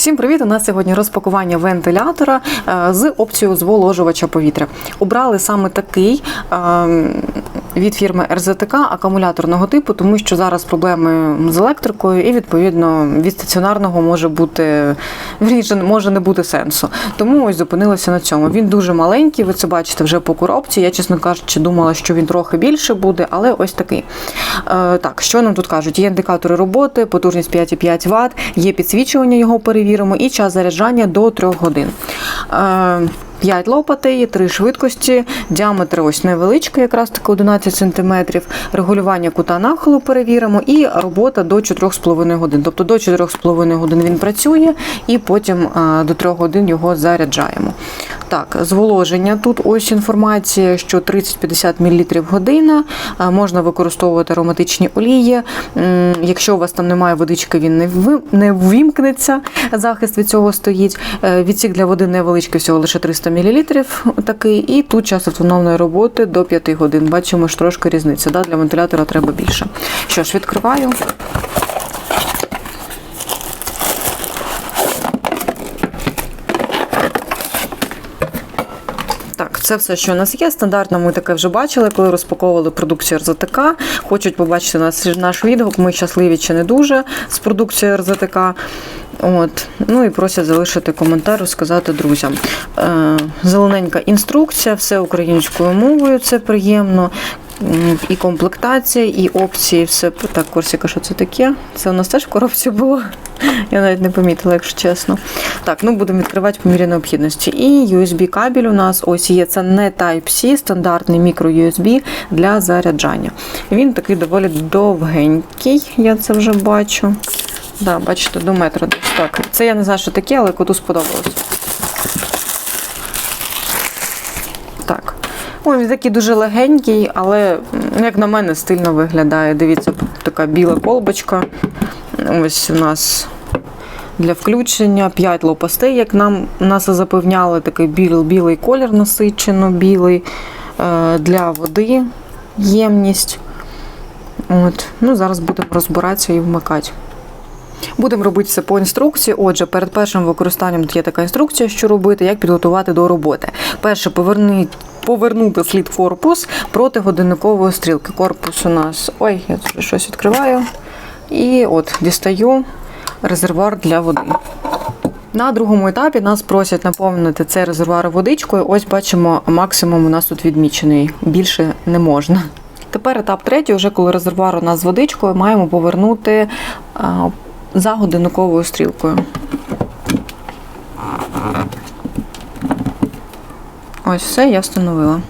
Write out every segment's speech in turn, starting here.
Всім привіт! У нас сьогодні розпакування вентилятора е, з опцією зволожувача повітря. Обрали саме такий е, від фірми РЗТК акумуляторного типу, тому що зараз проблеми з електрикою, і відповідно від стаціонарного може бути вірніше, може не бути сенсу. Тому ось зупинилися на цьому. Він дуже маленький, ви це бачите вже по коробці. Я, чесно кажучи, думала, що він трохи більше буде, але ось такий. Е, Так, що нам тут кажуть? Є індикатори роботи, потужність 5,5 Вт, є підсвічування, його перевіримо, і час заряджання до 3 годин. Е, 5 лопатей, 3 швидкості, діаметр ось невеличкий, якраз таки 11 см, регулювання кута нахилу перевіримо, і робота до 4,5 годин. Тобто до 4,5 годин він працює, і потім е, до 3 годин його заряджаємо. Так, зволоження. Тут ось інформація, що 30-50 мл година. Е, Можна використовувати ароматичні олії. Якщо у вас там немає водички, він не ввімкнеться. Захист від цього стоїть. Е, Відсік для води невеличкий, всього лише 300 мл такий. І тут час автономної роботи до 5 годин. Бачимо, що трошки різниця. Да? Для вентилятора треба більше. Що ж, відкриваю. Так, це все, що у нас є. Стандартно ми таке вже бачили, коли розпаковували продукцію РЗТК. Хочуть побачити наш, наш відгук. Ми щасливі чи не дуже з продукцією РЗТК. От. Ну і просять залишити коментар, розказати друзям. Е, зелененька інструкція, все українською мовою, це приємно. І комплектація, і опції, все так, Корсіка, що це таке? Це у нас теж в коробці було. Я навіть не помітила, якщо чесно. Так, ну будемо відкривати по мірі необхідності. І USB-кабель у нас ось є. Це не Type-C, стандартний мікро-USB для заряджання. Він такий доволі довгенький, я це вже бачу. Да, бачите, до метра так. Це я не знаю, що таке, але коту сподобалось. Так. Ой, він такий дуже легенький, але, як на мене, стильно виглядає. Дивіться, така біла колбочка. Ось у нас для включення 5 лопастей, як нам нас запевняли, такий біл, білий колір насичено, білий е, для води ємність. От. Ну, зараз будемо розбиратися і вмикати. Будемо робити все по інструкції. Отже, перед першим використанням є така інструкція, що робити, як підготувати до роботи. Перше, поверни, повернути слід корпус проти годинникової стрілки. Корпус у нас. Ой, я тут щось відкриваю. І от дістаю резервуар для води. На другому етапі нас просять наповнити цей резервуар водичкою. Ось бачимо, максимум у нас тут відмічений. Більше не можна. Тепер етап третій, вже коли резервуар у нас з водичкою, маємо повернути за годинниковою стрілкою. Ось все, я встановила.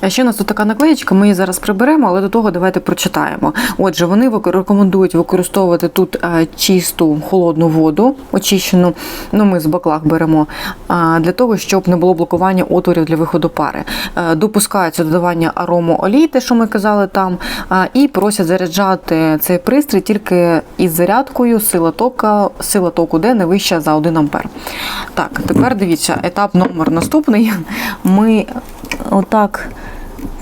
А Ще у нас тут така наклеєчка, ми її зараз приберемо, але до того давайте прочитаємо. Отже, вони рекомендують використовувати тут е, чисту холодну воду, очищену. Ну, ми з баклах беремо а, для того, щоб не було блокування отворів для виходу пари. Е, Допускається додавання арому олій, те, що ми казали там, а, і просять заряджати цей пристрій тільки із зарядкою сила тока, сила току де не вища за 1 ампер. Так, тепер дивіться, етап номер наступний. Ми отак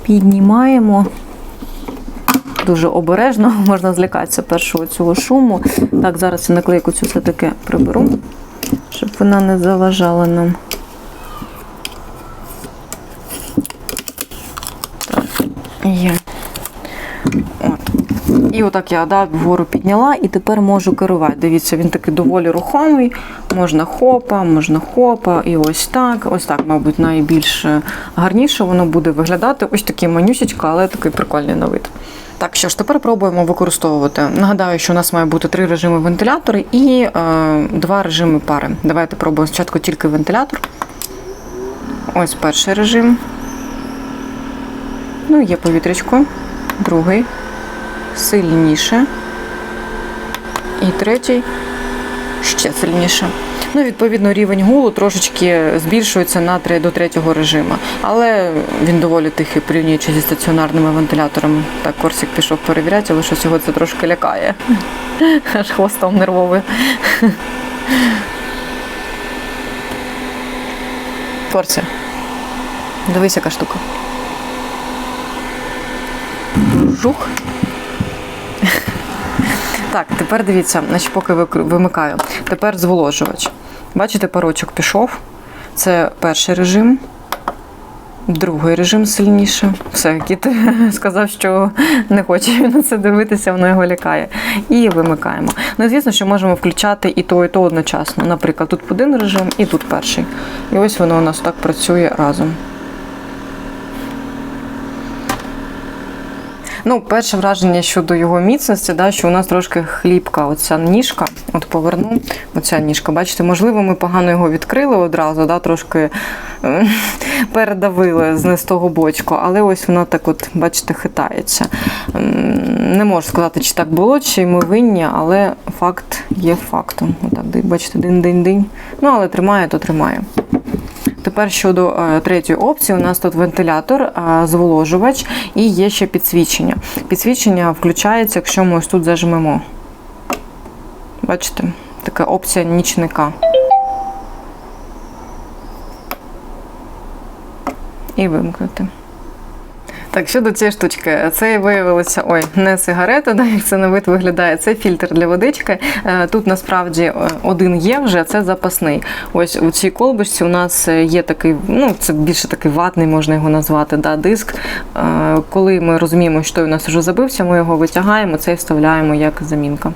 піднімаємо. Дуже обережно, можна злякатися першого цього шуму. Так, зараз я наклейку цю все-таки приберу, щоб вона не заважала нам. Так, є. І отак я да, вгору підняла і тепер можу керувати. Дивіться, він такий доволі рухомий. Можна хопа, можна хопа, і ось так. Ось так, мабуть, найбільш гарніше воно буде виглядати. Ось такий манюсечка, але такий прикольний на вид. Так, що ж, тепер пробуємо використовувати. Нагадаю, що у нас має бути три режими вентилятора і е, два режими пари. Давайте пробуємо спочатку тільки вентилятор. Ось перший режим. Ну, є повітрячко. Другий сильніше. І третій ще сильніше. Ну, відповідно, рівень гулу трошечки збільшується на 3 до третього режиму. Але він доволі тихий, порівнюючи зі стаціонарними вентиляторами. Так, Корсик пішов перевіряти, але щось його це трошки лякає. Аж хвостом нервовий. Корсі, дивись, яка штука. Жух. Так, тепер дивіться, значить, поки вимикаю. Тепер зволожувач. Бачите, парочок пішов. Це перший режим. Другий режим сильніше. Все, кіт сказав, що не хоче на це дивитися, воно його лякає. І вимикаємо. Ну, звісно, що можемо включати і то, і то одночасно. Наприклад, тут один режим і тут перший. І ось воно у нас так працює разом. Ну, перше враження щодо його міцності, да, що у нас трошки хлібка, оця ніжка. От поверну, оця ніжка. Бачите, можливо, ми погано його відкрили одразу, да, трошки е, передавили з не з того бочку, але ось вона так, от, бачите, хитається. Не можу сказати, чи так було, чи ми винні, але факт є фактом. Отак, бачите, динь-динь-динь. Ну, але тримає, то тримає. Тепер щодо е, третьої опції, у нас тут вентилятор, е, зволожувач і є ще підсвічення. Підсвічення включається, якщо ми ось тут зажмемо. Бачите, така опція нічника. І вимкнути. Так, щодо цієї штучки, це виявилося ой, не сигарета, да, як це на вид виглядає. Це фільтр для водички. Е, Тут насправді е, один є вже, це запасний. Ось у цій колбочці у нас е, є такий, ну це більше такий ватний, можна його назвати, да, диск. Коли ми розуміємо, що у нас вже забився, ми його витягаємо, це і вставляємо як замінка.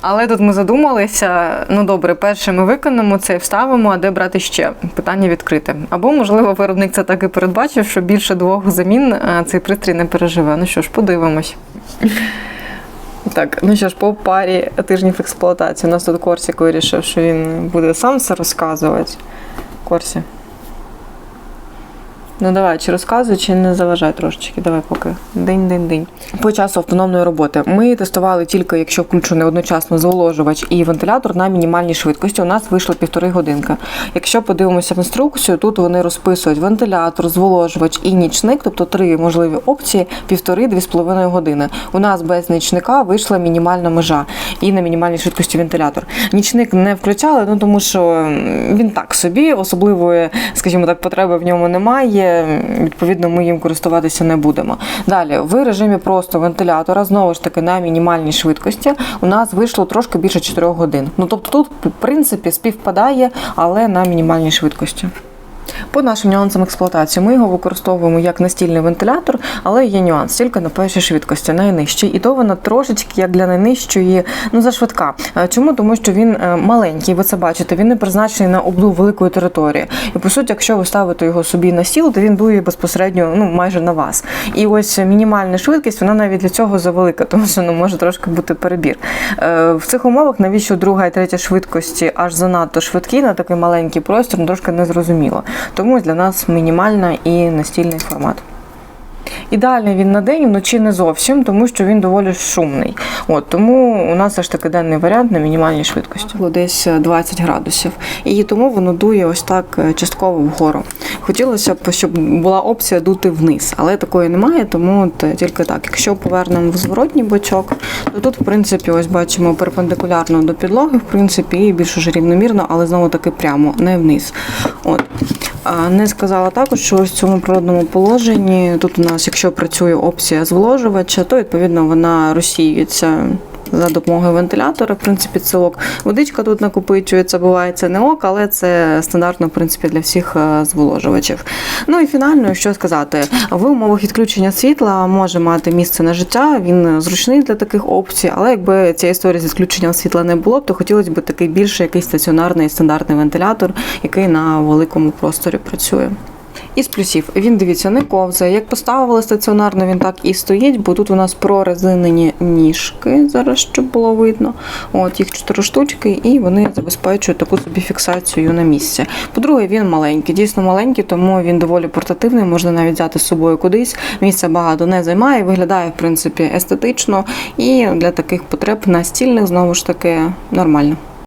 Але тут ми задумалися. Ну добре, перше ми виконаємо це вставимо, а де брати ще? Питання відкрите. Або, можливо, виробник це так і передбачив, що більше двох замін цей пристрій не переживе. Ну що ж, подивимось. Так, ну що ж, по парі тижнів експлуатації. У нас тут Корсік вирішив, що він буде сам все розказувати. Корсі. Ну давай, чи розказуй, чи не заважай трошечки. Давай поки. День-день-день. По часу автономної роботи. Ми тестували тільки, якщо включений одночасно зволожувач і вентилятор на мінімальній швидкості. У нас вийшло півтори годинки. Якщо подивимося в інструкцію, тут вони розписують вентилятор, зволожувач і нічник, тобто три можливі опції, півтори-дві з половиною години. У нас без нічника вийшла мінімальна межа і на мінімальній швидкості вентилятор. Нічник не включали, ну тому що він так собі, особливої, скажімо так, потреби в ньому немає. Відповідно, ми їм користуватися не будемо. Далі, в режимі просто вентилятора, знову ж таки, на мінімальній швидкості, у нас вийшло трошки більше 4 годин. Ну тобто тут, в принципі, співпадає, але на мінімальній швидкості. По нашим нюансам експлуатації ми його використовуємо як настільний вентилятор, але є нюанс тільки на першій швидкості, найнижчій. І то вона трошечки як для найнижчої, ну зашвидка. Е, Чому? Тому що він е, маленький, ви це бачите, він не призначений на обдув великої території. І по суті, якщо ви ставите його собі на стіл, то він дує безпосередньо ну майже на вас. І ось мінімальна швидкість, вона навіть для цього завелика, тому що ну може трошки бути перебір. Е, В цих умовах навіщо друга і третя швидкості аж занадто швидкі на такий маленький простір, ну, трошки незрозуміло. Тому для нас мінімальна і настільний формат. Ідеальний він на день, вночі не зовсім, тому що він доволі шумний. От тому у нас все таки денний варіант на мінімальній швидкості. Було десь 20 градусів. І тому воно дує ось так е, частково вгору. Хотілося б, щоб була опція дути вниз, але такої немає, тому от е, тільки так. Якщо повернемо в зворотній бочок, то тут, в принципі, ось бачимо перпендикулярно до підлоги, в принципі, і більш уже рівномірно, але знову таки прямо, не вниз. От. Не сказала також, що ось в цьому природному положенні тут у нас, якщо працює опція зволожувача, то відповідно вона розсіюється за допомогою вентилятора. В принципі, це ок. Водичка тут накопичується, буває це не ок, але це стандартно в принципі для всіх е, зволожувачів. Ну і фінально, що сказати, в умовах відключення світла може мати місце на життя. Він зручний для таких опцій, але якби ця історія з відключенням світла не було, б, то хотілося б такий більше якийсь стаціонарний стандартний вентилятор, який на великому просторі працює. Із плюсів він дивіться не ковзає. Як поставили стаціонарно, він так і стоїть, бо тут у нас прорезинені ніжки, зараз щоб було видно. От їх чотири штучки, і вони забезпечують таку собі фіксацію на місці. По-друге, він маленький, дійсно маленький, тому він доволі портативний, можна навіть взяти з собою кудись. Місця багато не займає, виглядає в принципі естетично і для таких потреб настільних знову ж таки нормально.